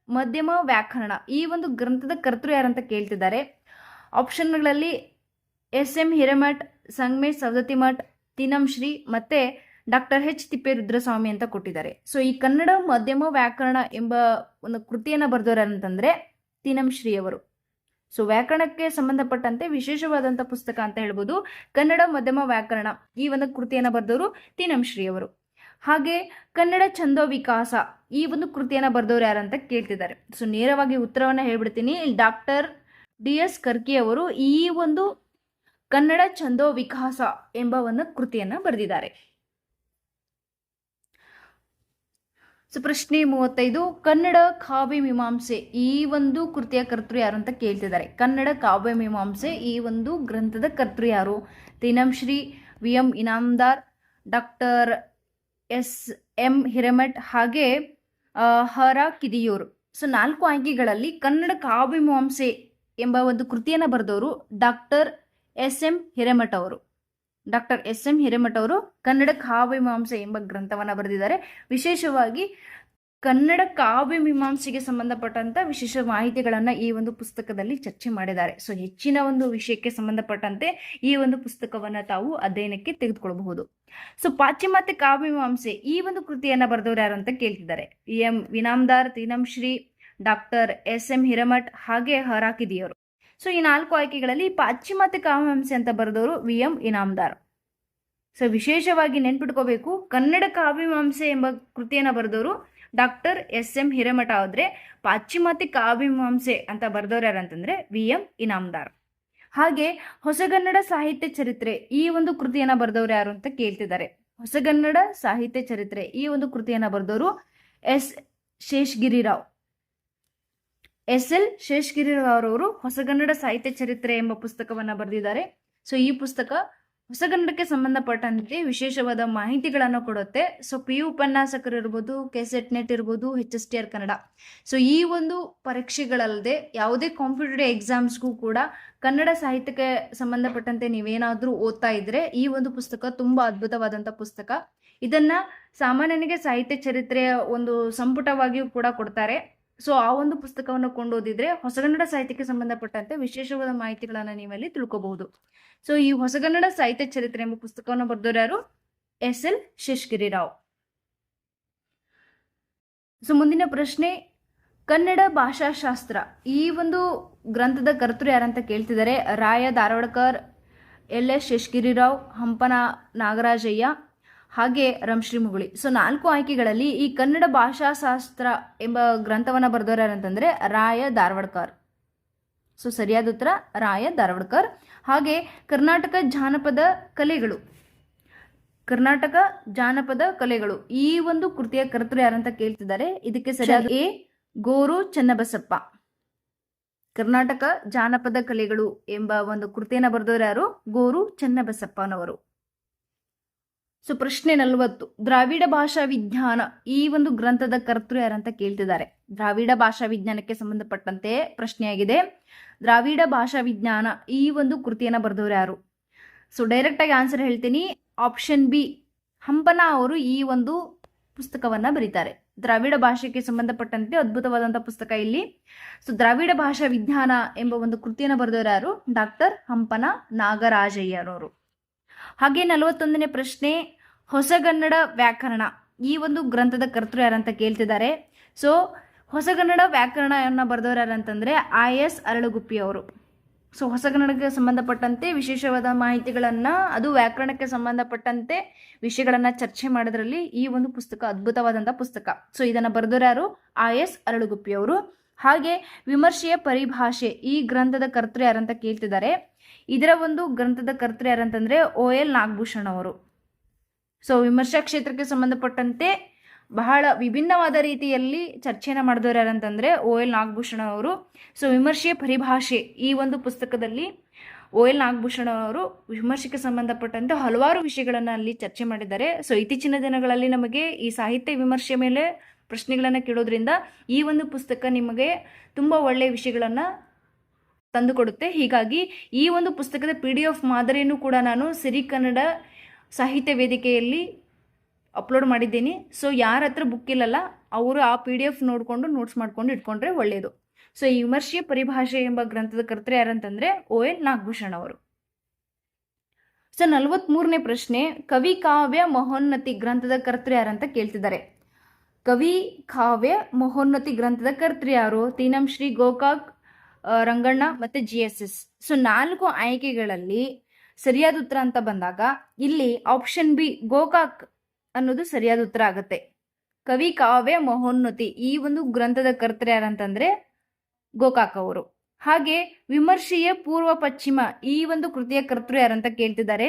ಮಧ್ಯಮ ವ್ಯಾಕರಣ. ಈ ಒಂದು ಗ್ರಂಥದ ಕರ್ತೃ ಯಾರಂತ ಕೇಳ್ತಿದ್ದಾರೆ. ಆಪ್ಷನ್ಗಳಲ್ಲಿ S M Hiremath Sangamesh Savadattimath Tinamshri ಮತ್ತೆ ಡಾಕ್ಟರ್ ಎಚ್ ತಿಪ್ಪೇರುದ್ರಸ್ವಾಮಿ ಅಂತ ಕೊಟ್ಟಿದ್ದಾರೆ. ಸೊ ಈ ಕನ್ನಡ ಮಧ್ಯಮ ವ್ಯಾಕರಣ ಎಂಬ ಒಂದು ಕೃತಿಯನ್ನು ಬರೆದವರು ಅಂತಂದ್ರೆ ತೀನಂಶ್ರೀ ಅವರು ಸೊ ವ್ಯಾಕರಣಕ್ಕೆ ಸಂಬಂಧಪಟ್ಟಂತೆ ವಿಶೇಷವಾದಂಥ ಪುಸ್ತಕ ಅಂತ ಹೇಳ್ಬೋದು. ಕನ್ನಡ ಮಧ್ಯಮ ವ್ಯಾಕರಣ ಈ ಒಂದು ಕೃತಿಯನ್ನು ಬರೆದವರು ತೀನಂಶ್ರೀ ಅವರು ಹಾಗೆ ಕನ್ನಡ ಛಂದೋ ವಿಕಾಸ ಈ ಒಂದು ಕೃತಿಯನ್ನು ಬರೆದವರು ಯಾರಂತ ಕೇಳ್ತಿದ್ದಾರೆ. ಸೊ ನೇರವಾಗಿ ಉತ್ತರವನ್ನು ಹೇಳ್ಬಿಡ್ತೀನಿ. ಡಾಕ್ಟರ್ ಡಿ ಎಸ್ ಕರ್ಕಿ ಅವರು ಈ ಒಂದು ಕನ್ನಡ ಛಂದೋ ವಿಕಾಸ ಎಂಬ ಒಂದು ಕೃತಿಯನ್ನು ಬರೆದಿದ್ದಾರೆ. ಸೊ ಪ್ರಶ್ನೆ ಮೂವತ್ತೈದು, ಕನ್ನಡ ಕಾವ್ಯ ಮೀಮಾಂಸೆ, ಈ ಒಂದು ಕೃತಿಯ ಕರ್ತೃ ಯಾರು ಅಂತ ಕೇಳ್ತಿದ್ದಾರೆ. ಕನ್ನಡ ಕಾವ್ಯ ಮೀಮಾಂಸೆ, ಈ ಒಂದು ಗ್ರಂಥದ ಕರ್ತೃ ಯಾರು? Tinamshri V M Inamdar, doctor S M Hiremath, ಹಾಗೆ ಹರ ಕಿದಿಯೂರು. ಸೊ, ನಾಲ್ಕು ಆಯ್ಕೆಗಳಲ್ಲಿ ಕನ್ನಡ ಕಾವ್ಯ ಮೀಮಾಂಸೆ ಎಂಬ ಒಂದು ಕೃತಿಯನ್ನು ಬರೆದವರು ಡಾಕ್ಟರ್ ಎಸ್ ಎಂ ಹಿರೇಮಠ್ ಅವರು. ಡಾಕ್ಟರ್ ಎಸ್ ಎಂ ಹಿರೇಮಠ ಅವರು ಕನ್ನಡ ಕಾವ್ಯ ಮೀಮಾಂಸೆ ಎಂಬ ಗ್ರಂಥವನ್ನು ಬರೆದಿದ್ದಾರೆ. ವಿಶೇಷವಾಗಿ ಕನ್ನಡ ಕಾವ್ಯ ಮೀಮಾಂಸೆಗೆ ಸಂಬಂಧಪಟ್ಟಂತ ವಿಶೇಷ ಮಾಹಿತಿಗಳನ್ನು ಈ ಒಂದು ಪುಸ್ತಕದಲ್ಲಿ ಚರ್ಚೆ ಮಾಡಿದ್ದಾರೆ. ಸೊ ಹೆಚ್ಚಿನ ಒಂದು ವಿಷಯಕ್ಕೆ ಸಂಬಂಧಪಟ್ಟಂತೆ ಈ ಒಂದು ಪುಸ್ತಕವನ್ನು ತಾವು ಅಧ್ಯಯನಕ್ಕೆ ತೆಗೆದುಕೊಳ್ಳಬಹುದು. ಸೊ ಪಾಶ್ಚಿಮಾತ್ಯ ಕಾವ್ಯ ಮೀಮಾಂಸೆ ಈ ಒಂದು ಕೃತಿಯನ್ನು ಬರೆದವರು ಯಾರು ಅಂತ ಕೇಳ್ತಿದ್ದಾರೆ. M ವಿನಾಮದಾರ್ Tinamshri doctor S M Hiremath ಹಾಗೆ ಹರಾಕಿದಿಯವರು ಸೊ ಈ ನಾಲ್ಕು ಆಯ್ಕೆಗಳಲ್ಲಿ ಪಾಶ್ಚಿಮಾತ್ಯ ಕಾವ್ಯಾಂಶ ಅಂತ ಬರೆದವರು ವಿ ಎಂ ಇನಾಮದಾರ್. ಸೊ ವಿಶೇಷವಾಗಿ ನೆನ್ಪಿಟ್ಕೋಬೇಕು, ಕನ್ನಡ ಕಾವ್ಯಮೀಮಾಂಸೆ ಎಂಬ ಕೃತಿಯನ್ನು ಬರೆದವರು ಡಾಕ್ಟರ್ ಎಸ್ ಎಂ ಹಿರೇಮಠ ಆದ್ರೆ ಪಾಶ್ಚಿಮಾತ್ಯ ಕಾವ್ಯಮಾಂಸೆ ಅಂತ ಬರೆದವರು ಯಾರಂತಂದ್ರೆ ವಿ ಎಂ ಇನಾಮದಾರ್. ಹಾಗೆ ಹೊಸಗನ್ನಡ ಸಾಹಿತ್ಯ ಚರಿತ್ರೆ ಈ ಒಂದು ಕೃತಿಯನ್ನು ಬರೆದವರು ಯಾರು ಅಂತ ಕೇಳ್ತಿದ್ದಾರೆ. ಹೊಸಗನ್ನಡ ಸಾಹಿತ್ಯ ಚರಿತ್ರೆ ಈ ಒಂದು ಕೃತಿಯನ್ನು ಬರೆದವರು S. Sheshagirirao. S L Sheshagirirao ಅವರು ಹೊಸಗನ್ನಡ ಸಾಹಿತ್ಯ ಚರಿತ್ರೆ ಎಂಬ ಪುಸ್ತಕವನ್ನು ಬರೆದಿದ್ದಾರೆ. ಸೊ, ಈ ಪುಸ್ತಕ ಹೊಸಗನ್ನಡಕ್ಕೆ ಸಂಬಂಧಪಟ್ಟಂತೆ ವಿಶೇಷವಾದ ಮಾಹಿತಿಗಳನ್ನು ಕೊಡುತ್ತೆ. ಸೊ, ಪಿ ಯು ಉಪನ್ಯಾಸಕರು ಇರ್ಬೋದು, ಕೆಸೆಟ್ ನೆಟ್ ಇರ್ಬೋದು H S T R Kannada. So, ಈ ಒಂದು ಪರೀಕ್ಷೆಗಳಲ್ಲದೆ ಯಾವುದೇ ಕಾಂಪಿಟೇಟಿವ್ ಎಕ್ಸಾಮ್ಸ್ಗೂ ಕೂಡ ಕನ್ನಡ ಸಾಹಿತ್ಯಕ್ಕೆ ಸಂಬಂಧಪಟ್ಟಂತೆ ನೀವೇನಾದರೂ ಓದ್ತಾ ಇದ್ರೆ ಈ ಒಂದು ಪುಸ್ತಕ ತುಂಬ ಅದ್ಭುತವಾದಂಥ ಪುಸ್ತಕ. ಇದನ್ನ ಸಾಮಾನ್ಯನಿಗೆ ಸಾಹಿತ್ಯ ಚರಿತ್ರೆಯ ಒಂದು ಸಂಪುಟವಾಗಿಯೂ ಕೂಡ ಕೊಡ್ತಾರೆ. ಸೊ ಆ ಒಂದು ಪುಸ್ತಕವನ್ನು ಕೊಂಡೋದಿದ್ರೆ ಹೊಸಗನ್ನಡ ಸಾಹಿತ್ಯಕ್ಕೆ ಸಂಬಂಧಪಟ್ಟಂತೆ ವಿಶೇಷವಾದ ಮಾಹಿತಿಗಳನ್ನು ನೀವಲ್ಲಿ ತಿಳ್ಕೋಬಹುದು. ಸೊ ಈ ಹೊಸಗನ್ನಡ ಸಾಹಿತ್ಯ ಚರಿತ್ರೆ ಎಂಬ ಪುಸ್ತಕವನ್ನು ಬರೆದವರು ಯಾರು? S L Sheshagiri Rao. So ಮುಂದಿನ ಪ್ರಶ್ನೆ, ಕನ್ನಡ ಭಾಷಾಶಾಸ್ತ್ರ. ಈ ಒಂದು ಗ್ರಂಥದ ಕರ್ತೃ ಯಾರಂತ ಕೇಳ್ತಿದ್ದಾರೆ ರಾಯ ಧಾರವಾಡಕರ್ ಎಲ್ ಎಸ್ ಶೇಷಗಿರಿರಾವ್ ಹಂಪನ ನಾಗರಾಜಯ್ಯ ಹಾಗೆ ರಂಶ್ರೀ ಮುಗುಳಿ ಸೊ ನಾಲ್ಕು ಆಯ್ಕೆಗಳಲ್ಲಿ ಈ ಕನ್ನಡ ಭಾಷಾಶಾಸ್ತ್ರ ಎಂಬ ಗ್ರಂಥವನ್ನು ಬರೆದವರು ಯಾರಂತಂದ್ರೆ ರಾಯ ಧಾರವಾಡ್ಕರ್. ಸೊ ಸರಿಯಾದ ಉತ್ತರ ರಾಯ ಧಾರವಾಡ್ಕರ್. ಹಾಗೆ ಕರ್ನಾಟಕ ಜಾನಪದ ಕಲೆಗಳು. ಕರ್ನಾಟಕ ಜಾನಪದ ಕಲೆಗಳು. ಈ ಒಂದು ಕೃತಿಯ ಕರ್ತೃ ಯಾರಂತ ಕೇಳ್ತಿದ್ದಾರೆ. ಇದಕ್ಕೆ ಸರಿಯಾದ ಎ ಗೋರು ಚನ್ನಬಸಪ್ಪ. ಕರ್ನಾಟಕ ಜಾನಪದ ಕಲೆಗಳು ಎಂಬ ಒಂದು ಕೃತಿಯನ್ನು ಬರೆದವರು ಯಾರು? ಗೋರು ಚನ್ನಬಸಪ್ಪನವರು. ಸೊ ಪ್ರಶ್ನೆ ನಲವತ್ತು. ದ್ರಾವಿಡ ಭಾಷಾ ವಿಜ್ಞಾನ ಈ ಒಂದು ಗ್ರಂಥದ ಕರ್ತೃ ಯಾರಂತ ಕೇಳ್ತಿದ್ದಾರೆ. ದ್ರಾವಿಡ ಭಾಷಾ ವಿಜ್ಞಾನಕ್ಕೆ ಸಂಬಂಧಪಟ್ಟಂತೆ ಪ್ರಶ್ನೆಯಾಗಿದೆ. ದ್ರಾವಿಡ ಭಾಷಾ ವಿಜ್ಞಾನ ಈ ಒಂದು ಕೃತಿಯನ್ನು ಬರೆದವರು ಯಾರು? ಸೊ ಡೈರೆಕ್ಟ್ ಆಗಿ ಆನ್ಸರ್ ಹೇಳ್ತೀನಿ. ಆಪ್ಷನ್ ಬಿ ಹಂಪನ ಅವರು ಈ ಒಂದು ಪುಸ್ತಕವನ್ನ ಬರೀತಾರೆ. ದ್ರಾವಿಡ ಭಾಷೆಗೆ ಸಂಬಂಧಪಟ್ಟಂತೆ ಅದ್ಭುತವಾದಂಥ ಪುಸ್ತಕ ಇಲ್ಲಿ. ಸೊ ದ್ರಾವಿಡ ಭಾಷಾ ವಿಜ್ಞಾನ ಎಂಬ ಒಂದು ಕೃತಿಯನ್ನು ಬರೆದವರು ಯಾರು? ಡಾಕ್ಟರ್ ಹಂಪನ ನಾಗರಾಜಯ್ಯನವರು. ಹಾಗೆ ನಲವತ್ತೊಂದನೇ ಪ್ರಶ್ನೆ, ಹೊಸಗನ್ನಡ ವ್ಯಾಕರಣ. ಈ ಒಂದು ಗ್ರಂಥದ ಕರ್ತೃ ಯಾರಂತ ಕೇಳ್ತಿದ್ದಾರೆ. ಸೊ ಹೊಸಗನ್ನಡ ವ್ಯಾಕರಣವನ್ನು ಬರೆದವರು ಯಾರಂತಂದರೆ ಐ ಎಸ್ ಅರಳುಗುಪ್ಪಿ ಅವರು. ಸೊ ಹೊಸಗನ್ನಡಕ್ಕೆ ಸಂಬಂಧಪಟ್ಟಂತೆ ವಿಶೇಷವಾದ ಮಾಹಿತಿಗಳನ್ನು, ಅದು ವ್ಯಾಕರಣಕ್ಕೆ ಸಂಬಂಧಪಟ್ಟಂತೆ ವಿಷಯಗಳನ್ನು ಚರ್ಚೆ ಮಾಡೋದ್ರಲ್ಲಿ ಈ ಒಂದು ಪುಸ್ತಕ ಅದ್ಭುತವಾದಂಥ ಪುಸ್ತಕ. ಸೊ ಇದನ್ನು ಬರೆದವರು ಯಾರು? ಐ ಎಸ್ ಅರಳುಗುಪ್ಪಿ ಅವರು. ಹಾಗೆ ವಿಮರ್ಶೆಯ ಪರಿಭಾಷೆ ಈ ಗ್ರಂಥದ ಕರ್ತೃ ಯಾರಂತ ಕೇಳ್ತಿದ್ದಾರೆ. ಇದರ ಒಂದು ಗ್ರಂಥದ ಕರ್ತೃ ಯಾರಂತಂದರೆ ಓ ಎಲ್ ನಾಗಭೂಷಣ್ ಅವರು. ಸೊ ವಿಮರ್ಶಾ ಕ್ಷೇತ್ರಕ್ಕೆ ಸಂಬಂಧಪಟ್ಟಂತೆ ಬಹಳ ವಿಭಿನ್ನವಾದ ರೀತಿಯಲ್ಲಿ ಚರ್ಚೆಯನ್ನು ಮಾಡಿದವರು ಯಾರಂತಂದರೆ ಓ ಎಲ್ ನಾಗಭೂಷಣ ಅವರು. ಸೊ ವಿಮರ್ಶೆಯ ಪರಿಭಾಷೆ ಈ ಒಂದು ಪುಸ್ತಕದಲ್ಲಿ ಓ ಎಲ್ ನಾಗಭೂಷಣ ಅವರು ವಿಮರ್ಶೆಗೆ ಸಂಬಂಧಪಟ್ಟಂತೆ ಹಲವಾರು ವಿಷಯಗಳನ್ನು ಅಲ್ಲಿ ಚರ್ಚೆ ಮಾಡಿದ್ದಾರೆ. ಸೊ ಇತ್ತೀಚಿನ ದಿನಗಳಲ್ಲಿ ನಮಗೆ ಈ ಸಾಹಿತ್ಯ ವಿಮರ್ಶೆ ಮೇಲೆ ಪ್ರಶ್ನೆಗಳನ್ನು ಕೇಳೋದ್ರಿಂದ ಈ ಒಂದು ಪುಸ್ತಕ ನಿಮಗೆ ತುಂಬ ಒಳ್ಳೆಯ ವಿಷಯಗಳನ್ನು ತಂದುಕೊಡುತ್ತೆ. ಹೀಗಾಗಿ ಈ ಒಂದು ಪುಸ್ತಕದ ಪಿ ಡಿ ಎಫ್ ಮಾದರಿಯನ್ನು ಕೂಡ ನಾನು ಸಿರಿ ಕನ್ನಡ ಸಾಹಿತ್ಯ ವೇದಿಕೆಯಲ್ಲಿ ಅಪ್ಲೋಡ್ ಮಾಡಿದ್ದೀನಿ. ಸೊ ಯಾರ ಹತ್ರ ಬುಕ್ ಇಲ್ಲಲ್ಲ, ಅವರು ಆ ಪಿ ಡಿ ಎಫ್ ನೋಡಿಕೊಂಡು ನೋಟ್ಸ್ ಮಾಡ್ಕೊಂಡು ಇಟ್ಕೊಂಡ್ರೆ ಒಳ್ಳೆಯದು ಸೊ ಈ ವಿಮರ್ಶೆಯ ಪರಿಭಾಷೆ ಎಂಬ ಗ್ರಂಥದ ಕರ್ತೃ ಯಾರಂತಂದರೆ ಓ ಎನ್ ನಾಗಭೂಷಣ್ ಅವರು. ಸೊ ನಲವತ್ತ್ಮೂರನೇ ಪ್ರಶ್ನೆ, ಕವಿ ಕಾವ್ಯ ಮಹೋನ್ನತಿ ಗ್ರಂಥದ ಕರ್ತೃ ಯಾರಂತ ಕೇಳ್ತಿದ್ದಾರೆ. ಕವಿ ಕಾವ್ಯ ಮಹೋನ್ನತಿ ಗ್ರಂಥದ ಕರ್ತೃ ಯಾರು? ತೀನಂ ಶ್ರೀ ಗೋಕಾಕ್ ರಂಗಣ್ಣ ಮತ್ತು ಜಿ ಎಸ್ ಎಸ್ ಸೊ ನಾಲ್ಕು ಆಯ್ಕೆಗಳಲ್ಲಿ ಸರಿಯಾದ ಉತ್ತರ ಅಂತ ಬಂದಾಗ ಇಲ್ಲಿ ಆಪ್ಷನ್ ಬಿ ಗೋಕಾಕ್ ಅನ್ನೋದು ಸರಿಯಾದ ಉತ್ತರ ಆಗುತ್ತೆ. ಕವಿ ಕಾವ್ಯ ಮಹೋನ್ನತಿ ಈ ಒಂದು ಗ್ರಂಥದ ಕರ್ತೃ ಯಾರಂತಂದ್ರೆ ಗೋಕಾಕ್ ಅವರು. ಹಾಗೆ ವಿಮರ್ಶೆಯ ಪೂರ್ವ ಪಶ್ಚಿಮ ಈ ಒಂದು ಕೃತಿಯ ಕರ್ತೃ ಯಾರಂತ ಕೇಳ್ತಿದ್ದಾರೆ.